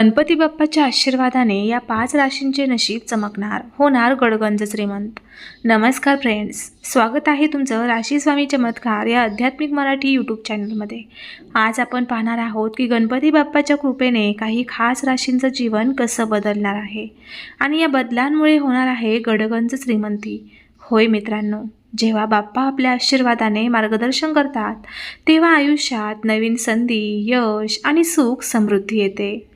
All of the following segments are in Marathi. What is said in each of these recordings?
गणपती बाप्पाच्या आशीर्वादाने या पाच राशींचे नशीब चमकणार. होणार गडगंज श्रीमंत. नमस्कार फ्रेंड्स स्वागत आहे तुमचं राशी स्वामी चमत्कार या आध्यात्मिक मराठी यूट्यूब चॅनलमध्ये आज आपण पाहणार आहोत की गणपती बाप्पाच्या कृपेने काही खास राशींचं जीवन कसं बदलणार आहे आणि या बदलांमुळे होणार आहे गडगंज श्रीमंती. होय मित्रांनो जेव्हा बाप्पा आपल्या आशीर्वादाने मार्गदर्शन करतात तेव्हा आयुष्यात नवीन संधी यश आणि सुख समृद्धी येते.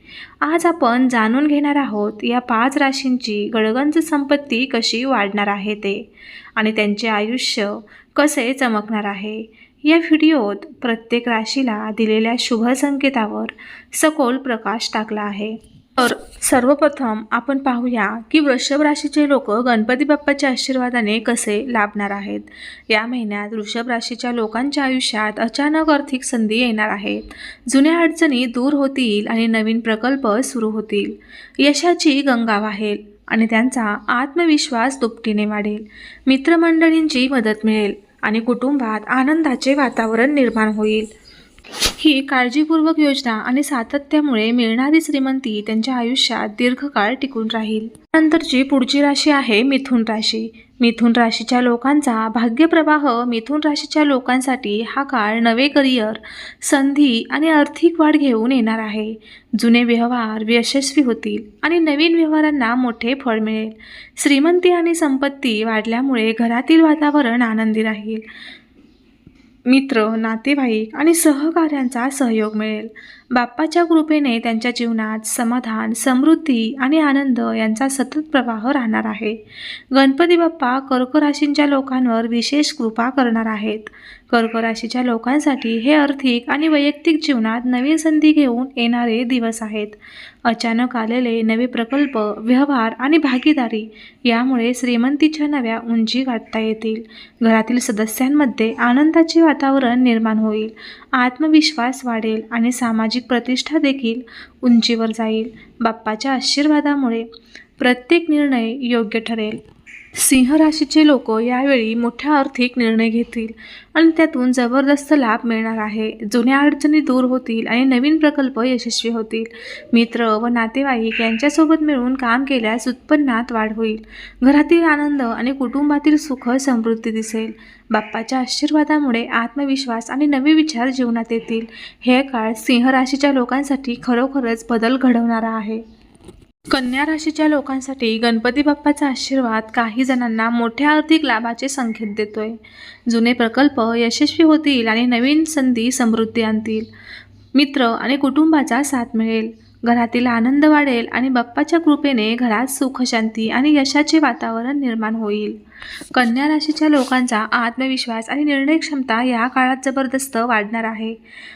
आज आपण जाणून घेणार आहोत या पाच राशींची गडगंज संपत्ती कशी वाढणार आहे ते आणि त्यांचे आयुष्य कसे चमकणार आहे. या व्हिडिओत प्रत्येक राशीला दिलेल्या शुभ संकेतावर सखोल प्रकाश टाकला आहे. तर सर्वप्रथम आपण पाहूया की वृषभ राशीचे लोक गणपती बाप्पाच्या आशीर्वादाने कसे लाभणार आहेत. या महिन्यात वृषभ राशीच्या लोकांच्या आयुष्यात अचानक आर्थिक संधी येणार आहेत. जुन्या अडचणी दूर होतील आणि नवीन प्रकल्प सुरू होतील. यशाची गंगा वाहेल आणि त्यांचा आत्मविश्वास दुपटीने वाढेल. मित्रमंडळींची मदत मिळेल आणि कुटुंबात आनंदाचे वातावरण निर्माण होईल. ही काळजीपूर्वक योजना आणि सातत्यामुळे मिळणारी श्रीमंती त्यांच्या आयुष्यात दीर्घकाळ टिकून राहील. नंतरची पुढची राशी आहे मिथुन राशी. मिथुन राशीच्या लोकांचा भाग्यप्रवाह मिथुन राशीच्या लोकांसाठी हा काळ नवे करिअर संधी आणि आर्थिक वाढ घेऊन येणार आहे. जुने व्यवहार यशस्वी होतील आणि नवीन व्यवहारांना मोठे फळ मिळेल. श्रीमंती आणि संपत्ती वाढल्यामुळे घरातील वातावरण आनंदी राहील. मित्र नातेवाईक आणि सहकाऱ्यांचा सहयोग मिळेल. बाप्पाच्या कृपेने त्यांच्या जीवनात समाधान समृद्धी आणि आनंद यांचा सतत प्रवाह राहणार आहे. गणपती बाप्पा कर्कराशींच्या लोकांवर विशेष कृपा करणार आहेत. कर्क राशीच्या लोकांसाठी हे आर्थिक आणि वैयक्तिक जीवनात नवीन संधी घेऊन येणारे दिवस आहेत. अचानक आलेले नवे प्रकल्प व्यवहार आणि भागीदारी यामुळे श्रीमंतीच्या नव्या उंची गाठता येतील. घरातील सदस्यांमध्ये आनंदाचे वातावरण निर्माण होईल. आत्मविश्वास वाढेल आणि सामाजिक प्रतिष्ठा देखील उंचीवर जाईल. बाप्पाच्या आशीर्वादामुळे प्रत्येक निर्णय योग्य ठरेल. सिंह राशीचे लोक यावेळी मोठ्या आर्थिक निर्णय घेतील आणि त्यातून जबरदस्त लाभ मिळणार आहे. जुन्या अडचणी दूर होतील आणि नवीन प्रकल्प यशस्वी होतील. मित्र व नातेवाईक यांच्यासोबत मिळून काम केल्यास उत्पन्नात वाढ होईल. घरातील आनंद आणि कुटुंबातील सुख समृद्धी दिसेल. बाप्पाच्या आशीर्वादामुळे आत्मविश्वास आणि नवे विचार जीवनात येतील. हे काळ सिंह राशीच्या लोकांसाठी खरोखरच बदल घडवणारा आहे. कन्या राशीच्या लोकांसाठी गणपती बाप्पाचा आशीर्वाद काही जणांना मोठ्या आर्थिक लाभाचे संकेत देतोय. जुने प्रकल्प यशस्वी होतील आणि नवीन संधी समृद्धी आणतील. मित्र आणि कुटुंबाचा साथ मिळेल. घरातील आनंद वाढेल आणि बाप्पाच्या कृपेने घरात सुखशांती आणि यशाचे वातावरण निर्माण होईल. कन्या राशीच्या लोकांचा आत्मविश्वास आणि निर्णय क्षमता या काळात जबरदस्त वाढणार आहे.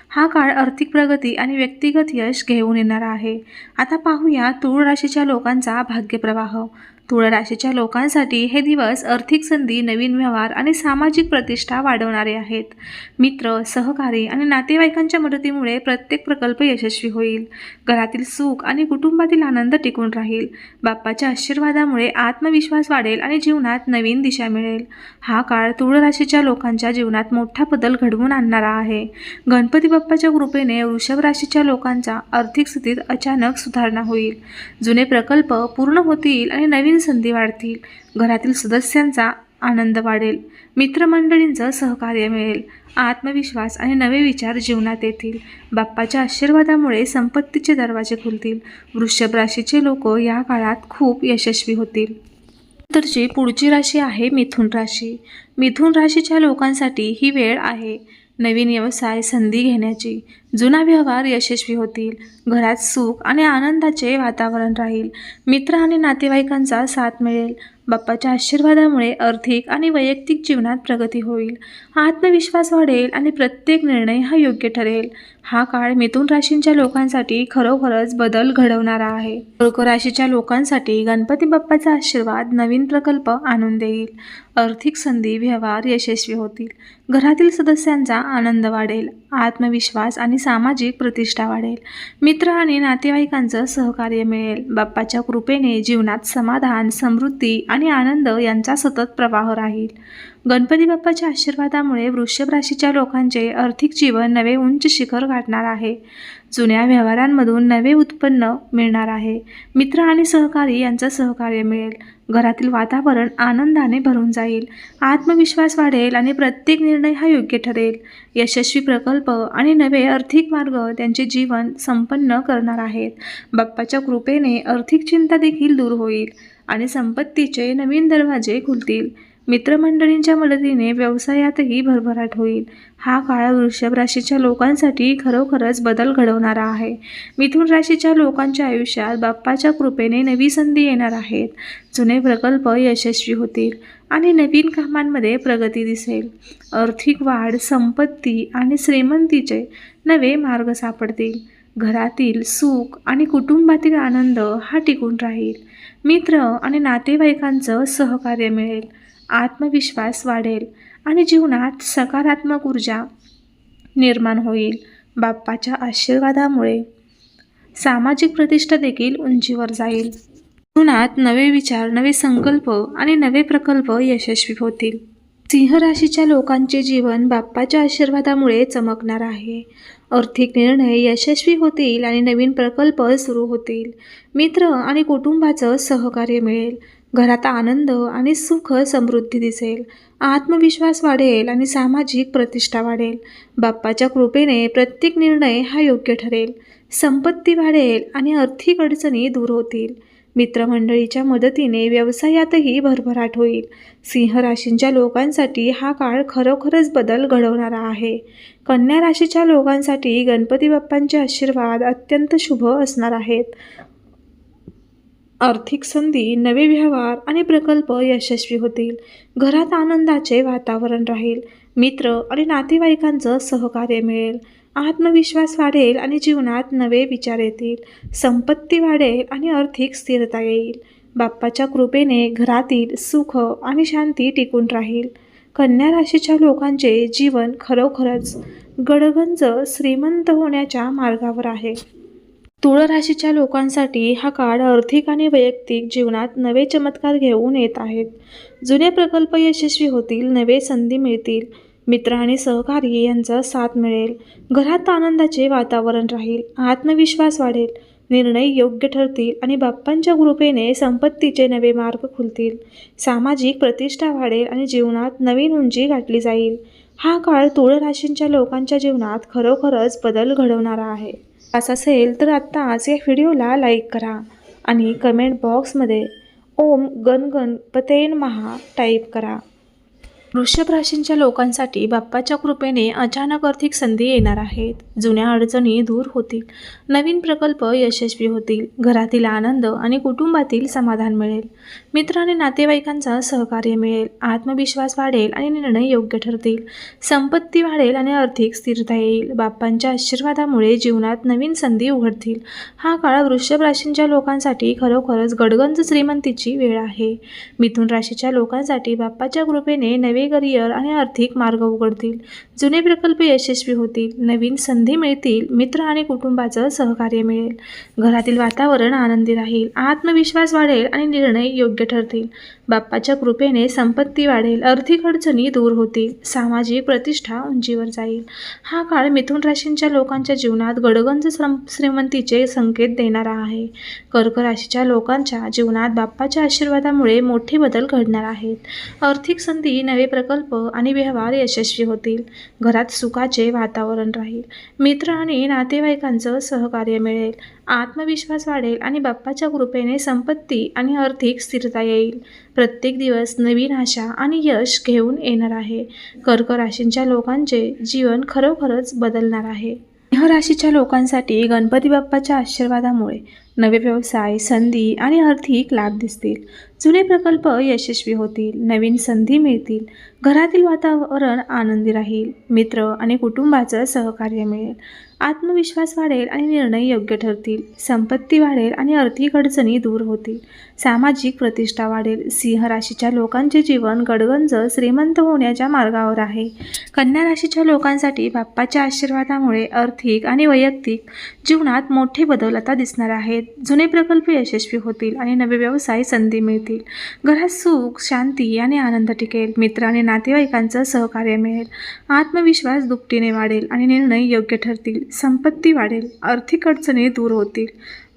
हा काळ आर्थिक प्रगती आणि व्यक्तिगत यश घेऊन येणार आहे. आता पाहूया तूळ राशीच्या लोकांचा भाग्यप्रवाह. तुळ राशीच्या लोकांसाठी हे दिवस आर्थिक संधी नवीन व्यवहार आणि सामाजिक प्रतिष्ठा वाढवणारे आहेत. मित्र सहकारी आणि नातेवाईकांच्या मदतीमुळे प्रत्येक प्रकल्प यशस्वी होईल. घरातील सुख आणि कुटुंबातील आनंद टिकून राहील. बाप्पाच्या आशीर्वादामुळे आत्मविश्वास वाढेल आणि जीवनात नवीन दिशा मिळेल. हा काळ तुळ राशीच्या लोकांच्या जीवनात मोठा बदल घडवून आणणारा आहे. गणपती बाप्पाच्या कृपेने वृषभ राशीच्या लोकांचा आर्थिक स्थितीत अचानक सुधारणा होईल. जुने प्रकल्प पूर्ण होतील आणि नवीन संधी वाढतील. घरातील सदस्यांचा आनंद वाढेल. मित्रमंडळींचं सहकार्य मिळेल. आत्मविश्वास आणि नवे विचार जीवनात येतील. बाप्पाच्या आशीर्वादामुळे संपत्तीचे दरवाजे खुलतील. वृषभ राशीचे लोक या काळात खूप यशस्वी होतील. तरची पुढची राशी आहे मिथुन राशी. मिथुन राशीच्या लोकांसाठी ही वेळ आहे. नवीन व्यवसाय संधी घेण्याची. जुना व्यवहार यशस्वी होतील. घरात सुख आणि आनंदाचे वातावरण राहील. मित्र आणि नातेवाईकांचा साथ मिळेल. बाप्पाच्या आशीर्वादामुळे आर्थिक आणि वैयक्तिक जीवनात प्रगती होईल. आत्मविश्वास वाढेल आणि प्रत्येक निर्णय हा योग्य ठरेल. हा काळ मिथुन राशींच्या लोकांसाठी खरोखरच बदल घडवणारा आहे. कर्क राशीच्या लोकांसाठी गणपती बाप्पाचा आशीर्वाद नवीन प्रकल्प आणून देईल. आर्थिक संधी व्यवहार यशस्वी होतील. घरातील सदस्यांचा आनंद वाढेल. आत्मविश्वास आणि सामाजिक प्रतिष्ठा वाढेल. मित्र आणि नातेवाईकांचं सहकार्य मिळेल. बाप्पाच्या कृपेने जीवनात समाधान समृद्धी आणि आनंद यांचा सतत प्रवाह राहील. गणपती बाप्पाच्या आशीर्वादामुळे वृषभ राशीच्या लोकांचे आर्थिक जीवन नवे उंच शिखर गाठणार आहे. जुन्या व्यवहारांमधून नवे उत्पन्न मिळणार आहे. मित्र आणि सहकारी यांचं सहकार्य मिळेल. घरातील वातावरण आनंदाने भरून जाईल. आत्मविश्वास वाढेल आणि प्रत्येक निर्णय हा योग्य ठरेल. यशस्वी प्रकल्प आणि नवे आर्थिक मार्ग त्यांचे जीवन संपन्न करणार आहेत. बाप्पाच्या कृपेने आर्थिक चिंता देखील दूर होईल आणि संपत्तीचे नवीन दरवाजे खुलतील. मित्रमंडळींच्या मदतीने व्यवसायातही भरभराट होईल. हा काळ वृषभ राशीच्या लोकांसाठी खरोखरच बदल घडवणारा आहे. मिथुन राशीच्या लोकांच्या आयुष्यात बाप्पाच्या कृपेने नवी संधी येणार आहेत. जुने प्रकल्प यशस्वी होतील आणि नवीन कामांमध्ये प्रगती दिसेल. आर्थिक वाढ संपत्ती आणि श्रीमंतीचे नवे मार्ग सापडतील. घरातील सुख आणि कुटुंबातील आनंद हा टिकून राहील. मित्र आणि नातेवाईकांचं सहकार्य मिळेल. आत्मविश्वास वाढेल आणि जीवनात सकारात्मक ऊर्जा निर्माण होईल बाप्पाच्या आशीर्वादामुळे. सामाजिक प्रतिष्ठा देखील उंचीवर जाईल. जीवनात नवे विचार नवे संकल्प आणि नवे प्रकल्प यशस्वी होतील. सिंह राशीच्या लोकांचे जीवन बाप्पाच्या आशीर्वादामुळे चमकणार आहे. आर्थिक निर्णय यशस्वी होतील आणि नवीन प्रकल्प सुरू होतील. मित्र आणि कुटुंबाचं सहकार्य मिळेल. घरात आनंद आणि सुख समृद्धी दिसेल. आत्मविश्वास वाढेल आणि सामाजिक प्रतिष्ठा वाढेल. बाप्पाच्या कृपेने प्रत्येक निर्णय हा योग्य ठरेल. संपत्ती वाढेल आणि आर्थिक अडचणी दूर होतील. मित्रमंडळीच्या मदतीने व्यवसायातही भरभराट होईल. सिंह राशींच्या लोकांसाठी हा काळ खरोखरच बदल घडवणारा आहे. कन्या राशीच्या लोकांसाठी गणपती बाप्पांचे आशीर्वाद अत्यंत शुभ असणार आहेत. आर्थिक संधी नवे व्यवहार आणि प्रकल्प यशस्वी होतील. घरात आनंदाचे वातावरण राहील. मित्र आणि नातेवाईकांचं सहकार्य मिळेल. आत्मविश्वास वाढेल आणि जीवनात नवे विचार येतील. संपत्ती वाढेल आणि आर्थिक स्थिरता येईल. बाप्पाच्या कृपेने घरातील सुख आणि शांती टिकून राहील. कन्या राशीच्या लोकांचे जीवन खरोखरच गडगंज श्रीमंत होण्याच्या मार्गावर आहे. तुळ राशीच्या लोकांसाठी हा काळ आर्थिक आणि वैयक्तिक जीवनात नवे चमत्कार घेऊन येत आहेत. जुने प्रकल्प यशस्वी होतील नवे संधी मिळतील. मित्र आणि सहकारी यांचा साथ मिळेल. घरात आनंदाचे वातावरण राहील आत्मविश्वास वाढेल. निर्णय योग्य ठरतील आणि बाप्पांच्या कृपेने संपत्तीचे नवे मार्ग खुलतील. सामाजिक प्रतिष्ठा वाढेल आणि जीवनात नवीन उंची गाठली जाईल. हा काळ तुळ राशींच्या लोकांच्या जीवनात खरोखरच बदल घडवणारा आहे. असं असेल तर आत्ताच या व्हिडिओला लाईक करा आणि कमेंट बॉक्समध्ये ओम गण गणपतेन महा टाईप करा. वृषभ राशींच्या लोकांसाठी बाप्पाच्या कृपेने अचानक आर्थिक संधी येणार आहेत. जुन्या अडचणी दूर होतील. नवीन प्रकल्प यशस्वी होतील. घरातील आनंद आणि कुटुंबातील समाधान मिळेल. मित्र आणि नातेवाईकांचा सहकार्य मिळेल. आत्मविश्वास वाढेल आणि निर्णय योग्य ठरतील. संपत्ती वाढेल आणि आर्थिक स्थिरता येईल. बाप्पांच्या आशीर्वादामुळे जीवनात नवीन संधी उघडतील. हा काळ वृषभ राशींच्या लोकांसाठी खरोखरच गडगंज श्रीमंतीची वेळ आहे. मिथुन राशीच्या लोकांसाठी बाप्पाच्या कृपेने नवे करिअर आणि आर्थिक मार्ग उघडतील. जुने प्रकल्प यशस्वी होतील नवीन संधी मिळतील मित्र आणि कुटुंबाचं सहकार्य मिळेल. घरातील वातावरण आनंदी राहील आत्मविश्वास वाढेल आणि निर्णय योग्य ठरतील. बाप्पाच्या कृपेने संपत्ती वाढेल आर्थिक अडचणी दूर होतील सामाजिक प्रतिष्ठा उंचीवर जाईल. हा काळ मिथुन राशींच्या लोकांच्या जीवनात गडगंज श्रीमंतीचे संकेत देणारा आहे. कर्क राशीच्या लोकांच्या जीवनात बाप्पाच्या आशीर्वादामुळे मोठे बदल घडणार आहेत. आर्थिक संधी नवे प्रकल्प आणि व्यवहार यशस्वी होतील. घरात सुखाचे वातावरण राहील. मित्र आणि नातेवाईकांचं सहकार्य मिळेल. आत्मविश्वास वाढेल आणि बाप्पाच्या कृपेने संपत्ती आणि आर्थिक स्थिरता येईल. प्रत्येक दिवस नवीन आशा आणि यश घेऊन येणार आहे. कर्क राशींच्या लोकांचे जीवन खरोखरच बदलणार आहे. सिंह राशीच्या लोकांसाठी गणपती बाप्पाच्या आशीर्वादामुळे नवे व्यवसाय संधी आणि आर्थिक लाभ दिसतील. जुने प्रकल्प यशस्वी होतील नवीन संधी मिळतील घरातील वातावरण आनंदी राहील मित्र आणि कुटुंबाचं सहकार्य मिळेल आत्मविश्वास वाढेल आणि निर्णय योग्य ठरतील संपत्ती वाढेल आणि आर्थिक अडचणी दूर होतील सामाजिक प्रतिष्ठा वाढेल सिंह राशीच्या लोकांचे जीवन गडगंज श्रीमंत होण्याच्या मार्गावर आहे. कन्या राशीच्या लोकांसाठी बाप्पाच्या आशीर्वादामुळे आर्थिक आणि वैयक्तिक जीवनात मोठे बदल आता दिसणार आहेत. जुने प्रकल्प यशस्वी होतील आणि नवे व्यवसाय संधी मिळतील. घरात सुख शांती आणि आनंद टिकेल. मित्र आणि नातेवाईकांचं सहकार्य मिळेल. आत्मविश्वास दुपटीने वाढेल आणि निर्णय योग्य ठरतील. संपत्ती वाढेल. आर्थिक अडचणी दूर होतील.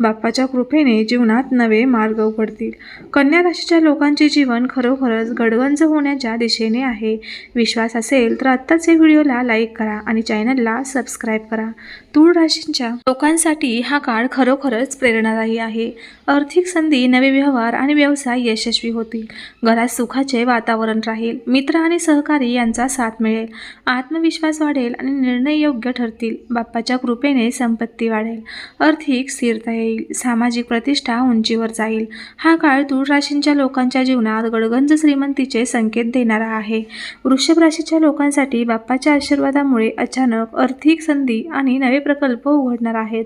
बाप्पाच्या कृपेने जीवनात नवे मार्ग उघडतील. कन्या राशीच्या लोकांचे जीवन खरोखरच गडगंज होण्याच्या दिशेने आहे. विश्वास असेल तर आत्ताच या व्हिडिओला लाईक करा आणि चॅनलला सबस्क्राईब करा. तूळ राशींच्या लोकांसाठी हा काळ खरोखरच प्रेरणादायी आहे. आर्थिक संधी नवे व्यवहार आणि व्यवसाय यशस्वी होतील. घरात सुखाचे वातावरण राहील. मित्र आणि सहकारी यांचा साथ मिळेल. आत्मविश्वास वाढेल आणि निर्णय योग्य ठरतील. बाप्पाच्या कृपेने संपत्ती वाढेल. आर्थिक स्थिरता येईल. सामाजिक प्रतिष्ठा उंचीवर जाईल. हा काळ तूळ राशींच्या लोकांच्या जीवनात गडगंज श्रीमंतीचे संकेत देणारा आहे. वृषभ राशीच्या लोकांसाठी बाप्पाच्या आशीर्वादामुळे अचानक आर्थिक संधी आणि नवे प्रकल्प उघडणार आहेत.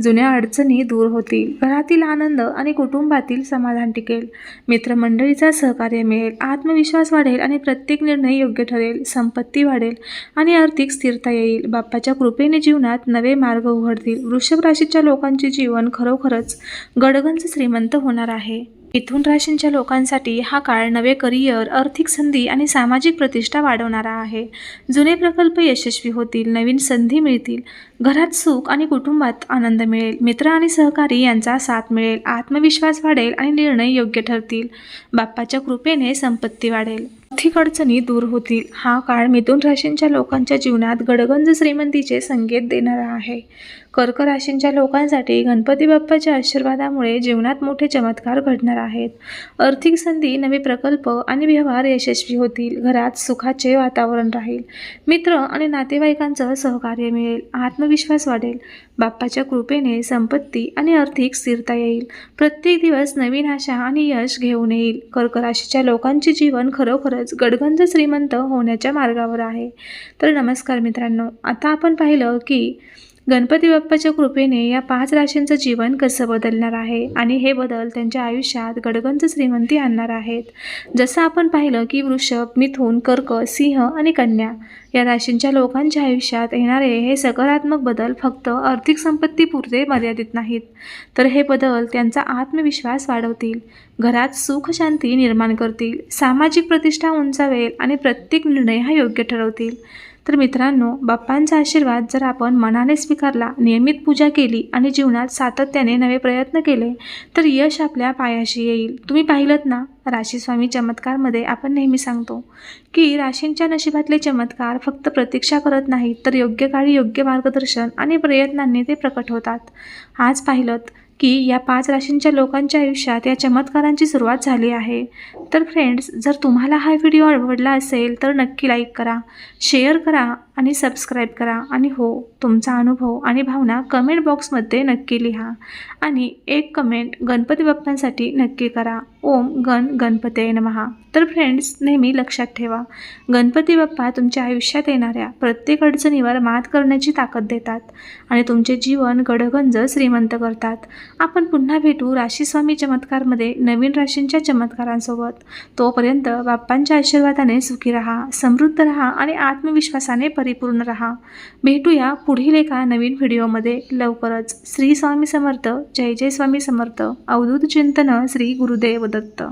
जुन्या अडचणी दूर होतील. घरातील आनंद आणि कुटुंबातील समाधान टिकेल. मित्रमंडळीचा सहकार्य मिळेल. आत्मविश्वास वाढेल आणि प्रत्येक निर्णय योग्य ठरेल. संपत्ती वाढेल आणि आर्थिक स्थिरता येईल. बाप्पाच्या कृपेने जीवनात नवे मार्ग उघडतील. वृषभ राशीच्या लोकांचे जीवन खरोखरच गडगंज श्रीमंत होणार आहे. मिथुन राशींच्या लोकांसाठी हा काळ नवे करिअर आर्थिक संधी आणि सामाजिक प्रतिष्ठा वाढवणारा आहे. जुने प्रकल्प यशस्वी होतील नवीन संधी मिळतील घरात सुख आणि कुटुंबात आनंद मिळेल मित्र आणि सहकारी यांचा साथ मिळेल आत्मविश्वास वाढेल आणि निर्णय योग्य ठरतील. बाप्पाच्या कृपेने संपत्ती वाढेल. आर्थिक अडचणी दूर होतील. हा काळ मिथुन राशींच्या लोकांच्या जीवनात गडगंज श्रीमंतीचे संकेत देणारा आहे. कर्क राशींच्या लोकांसाठी गणपती बाप्पाच्या आशीर्वादामुळे जीवनात मोठे चमत्कार घडणार आहेत. आर्थिक संधी नवे प्रकल्प आणि व्यवहार यशस्वी होतील. घरात सुखाचे वातावरण राहील. मित्र आणि नातेवाईकांचं सहकार्य मिळेल. आत्मविश्वास वाढेल. बाप्पाच्या कृपेने संपत्ती आणि आर्थिक स्थिरता येईल. प्रत्येक दिवस नवीन आशा आणि यश घेऊन येईल. कर्क राशीच्या लोकांचे जीवन खरोखरच गडगंज श्रीमंत होण्याच्या मार्गावर आहे. तर नमस्कार मित्रांनो आता आपण पाहिलं की गणपती बाप्पाच्या कृपेने या पाच राशींचं जीवन कसं बदलणार आहे आणि हे बदल त्यांच्या आयुष्यात गडगंज श्रीमंती आणणार आहेत. जसं आपण पाहिलं की वृषभ मिथुन कर्क सिंह आणि कन्या या राशींच्या लोकांच्या आयुष्यात येणारे हे सकारात्मक बदल फक्त आर्थिक संपत्तीपुरते मर्यादित नाहीत. तर हे बदल त्यांचा आत्मविश्वास वाढवतील घरात सुख शांती निर्माण करतील सामाजिक प्रतिष्ठा उंचावेल आणि प्रत्येक निर्णय हा योग्य ठरवतील. तर मित्रांनो बाप्पांचा आशीर्वाद जर आपण मनाने स्वीकारला नियमित पूजा केली आणि जीवनात सातत्याने नवे प्रयत्न केले तर यश आपल्या पायाशी येईल. तुम्ही पाहिलं ना? राशीस्वामी चमत्कारमध्ये आपण नेहमी सांगतो की राशींच्या नशिबातले चमत्कार फक्त प्रतीक्षा करत नाहीत तर योग्य काळी योग्य मार्गदर्शन आणि प्रयत्नांनी ते प्रकट होतात. आज पाहिलं की या पाच राशींच्या लोकांच्या आयुष्यात या चमत्कारांची सुरुवात झाली आहे. तर फ्रेंड्स जर तुम्हाला हा व्हिडिओ आवडला असेल तर नक्की लाईक करा शेअर करा आणि सबस्क्राईब करा. आणि हो तुमचा अनुभव आणि भावना कमेंट बॉक्समध्ये नक्की लिहा. आणि एक कमेंट गणपती बाप्पांसाठी नक्की करा. ओम गण गणपते नमहा तर फ्रेंड्स नेहमी लक्षात ठेवा. गणपती बाप्पा तुमच्या आयुष्यात येणाऱ्या प्रत्येक अडचणीवर मात करण्याची ताकद देतात आणि तुमचे जीवन गडगंज श्रीमंत करतात. आपण पुन्हा भेटू राशीस्वामी चमत्कारमध्ये नवीन राशींच्या चमत्कारांसोबत. तोपर्यंत बाप्पांच्या आशीर्वादाने सुखी राहा समृद्ध राहा आणि आत्मविश्वासाने परिपूर्ण राहा. भेटूया पुढील एका नवीन व्हिडिओमध्ये. लवकरच श्री स्वामी समर्थ. जय जय स्वामी समर्थ. अवधूत चिंतन श्री गुरुदेव दत्त.